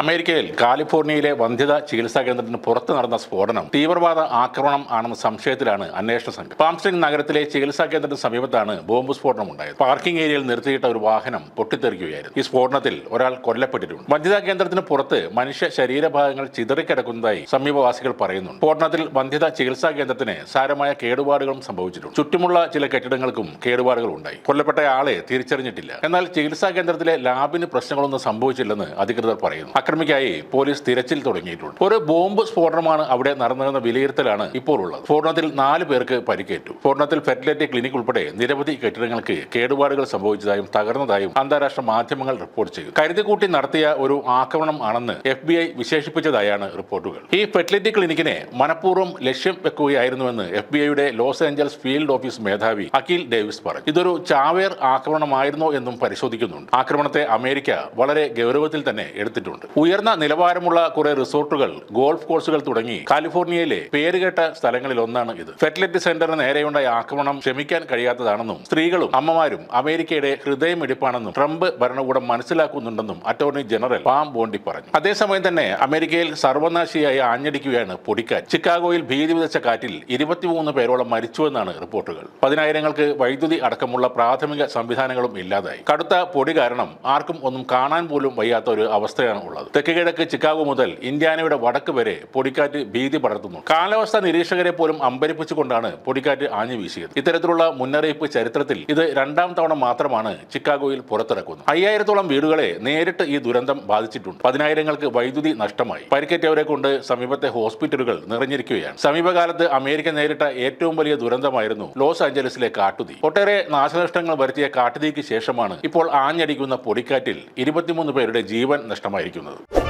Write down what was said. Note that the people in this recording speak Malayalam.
അമേരിക്കയിൽ കാലിഫോർണിയയിലെ വന്ധ്യത ചികിത്സാ കേന്ദ്രത്തിന് പുറത്ത് നടന്ന സ്ഫോടനം തീവ്രവാദ ആക്രമണം ആണെന്ന സംശയത്തിലാണ് അന്വേഷണ സംഘം. പാംസ്റ്റിംഗ് നഗരത്തിലെ ചികിത്സാ കേന്ദ്രത്തിന് സമീപത്താണ് ബോംബ് സ്ഫോടനം ഉണ്ടായത്. പാർക്കിംഗ് ഏരിയയിൽ നിർത്തിയിട്ട ഒരു വാഹനം പൊട്ടിത്തെറിക്കുകയായിരുന്നു. ഈ സ്ഫോടനത്തിൽ ഒരാൾ കൊല്ലപ്പെട്ടിട്ടുണ്ട്. വന്ധ്യതാ കേന്ദ്രത്തിന് പുറത്ത് മനുഷ്യ ശരീരഭാഗങ്ങൾ ചിതറിക്കിടക്കുന്നതായി സമീപവാസികൾ പറയുന്നു സ്ഫോടനത്തിൽ വന്ധ്യത ചികിത്സാ കേന്ദ്രത്തിന് സാരമായ കേടുപാടുകളും സംഭവിച്ചിട്ടുണ്ട്. ചുറ്റുമുള്ള ചില കെട്ടിടങ്ങൾക്കും കേടുപാടുകൾ ഉണ്ടായി. കൊല്ലപ്പെട്ട ആളെ തിരിച്ചറിഞ്ഞിട്ടില്ല. എന്നാൽ ചികിത്സാ കേന്ദ്രത്തിലെ ലാബിന് പ്രശ്നങ്ങളൊന്നും സംഭവിച്ചില്ലെന്ന് അധികൃതർ പറയുന്നു. അക്രമിക്കായി പോലീസ് തിരച്ചിൽ തുടങ്ങിയിട്ടുണ്ട്. ഒരു ബോംബ് സ്ഫോടനമാണ് അവിടെ നടന്നതെന്ന വിലയിരുത്തലാണ് ഇപ്പോൾ ഉള്ളത് സ്ഫോടനത്തിൽ നാല് പേർക്ക് പരിക്കേറ്റു. സ്ഫോടനത്തിൽ ഫെർട്ടിലിറ്റി ക്ലിനിക് ഉൾപ്പെടെ നിരവധി കെട്ടിടങ്ങൾക്ക് കേടുപാടുകൾ സംഭവിച്ചതായും തകർന്നതായും അന്താരാഷ്ട്ര മാധ്യമങ്ങൾ റിപ്പോർട്ട് ചെയ്തു. കരുതിക്കൂട്ടി നടത്തിയ ഒരു ആക്രമണം ആണെന്ന് എഫ് ബി ഐ വിശേഷിപ്പിച്ചതായാണ് റിപ്പോർട്ടുകൾ. ഈ ഫെർട്ടിലിറ്റി ക്ലിനിക്കിനെ മനഃപൂർവം ലക്ഷ്യം വെക്കുകയായിരുന്നുവെന്ന് എഫ് ബി ഐയുടെ ലോസ് ഏഞ്ചൽസ് ഫീൽഡ് ഓഫീസ് മേധാവി അഖിൽ ഡേവിസ് പറഞ്ഞു. ഇതൊരു ചാവേർ ആക്രമണമായിരുന്നോ എന്നും പരിശോധിക്കുന്നുണ്ട്. ആക്രമണത്തെ അമേരിക്ക വളരെ ഗൗരവത്തിൽ തന്നെ എടുത്തിട്ടുണ്ട്. ഉയർന്ന നിലവാരമുള്ള കുറെ റിസോർട്ടുകൾ ഗോൾഫ് കോഴ്സുകൾ തുടങ്ങി കാലിഫോർണിയയിലെ പേരുകേട്ട സ്ഥലങ്ങളിൽ ഒന്നാണ് ഇത്. ഫെർട്ടിലിറ്റി സെന്ററിന് നേരെയുണ്ടായ ആക്രമണം ക്ഷമിക്കാൻ കഴിയാത്തതാണെന്നും സ്ത്രീകളും അമ്മമാരും അമേരിക്കയുടെ ഹൃദയം എടുപ്പാണെന്നും ട്രംപ് ഭരണകൂടം മനസ്സിലാക്കുന്നുണ്ടെന്നും അറ്റോർണി ജനറൽ പാം ബോണ്ടി പറഞ്ഞു. അതേസമയം തന്നെ അമേരിക്കയിൽ സർവനാശിയായി ആഞ്ഞടിക്കുകയാണ് പൊടിക്കാൻ ചിക്കാഗോയിൽ ഭീതി വിതച്ച കാറ്റിൽ ഇരുപത്തിമൂന്ന് പേരോളം മരിച്ചുവെന്നാണ് റിപ്പോർട്ടുകൾ. പതിനായിരങ്ങൾക്ക് വൈദ്യുതി അടക്കമുള്ള പ്രാഥമിക സംവിധാനങ്ങളും ഇല്ലാതായി. കടുത്ത പൊടി കാരണം ആർക്കും ഒന്നും കാണാൻ പോലും വയ്യാത്ത ഒരു അവസ്ഥയാണ് ഉള്ളത്. തെക്ക് കിഴക്ക് ചിക്കാഗോ മുതൽ ഇന്ത്യാനയുടെ വടക്ക് വരെ പൊടിക്കാറ്റ് ഭീതി പടർത്തുന്നു. കാലാവസ്ഥാ നിരീക്ഷകരെ പോലും അമ്പരിപ്പിച്ചുകൊണ്ടാണ് പൊടിക്കാറ്റ് ആഞ്ഞു വീശിയത്. ഇത്തരത്തിലുള്ള മുന്നറിയിപ്പ് ചരിത്രത്തിൽ ഇത് രണ്ടാം തവണ മാത്രമാണ് ചിക്കാഗോയിൽ പുറത്തിറക്കുന്നത്. അയ്യായിരത്തോളം വീടുകളെ നേരിട്ട് ഈ ദുരന്തം ബാധിച്ചിട്ടുണ്ട്. പതിനായിരങ്ങൾക്ക് വൈദ്യുതി നഷ്ടമായി. പരിക്കേറ്റവരെ കൊണ്ട് സമീപത്തെ ഹോസ്പിറ്റലുകൾ നിറഞ്ഞിരിക്കുകയാണ്. സമീപകാലത്ത് അമേരിക്ക നേരിട്ട ഏറ്റവും വലിയ ദുരന്തമായിരുന്നു ലോസ് ആഞ്ചലസിലെ കാട്ടുതീ. ഒട്ടേറെ നാശനഷ്ടങ്ങൾ വരുത്തിയ കാട്ടുതീക്ക് ശേഷമാണ് ഇപ്പോൾ ആഞ്ഞടിക്കുന്ന പൊടിക്കാറ്റിൽ ഇരുപത്തിമൂന്ന് പേരുടെ ജീവൻ നഷ്ടമായിരിക്കുന്നത്. tchau.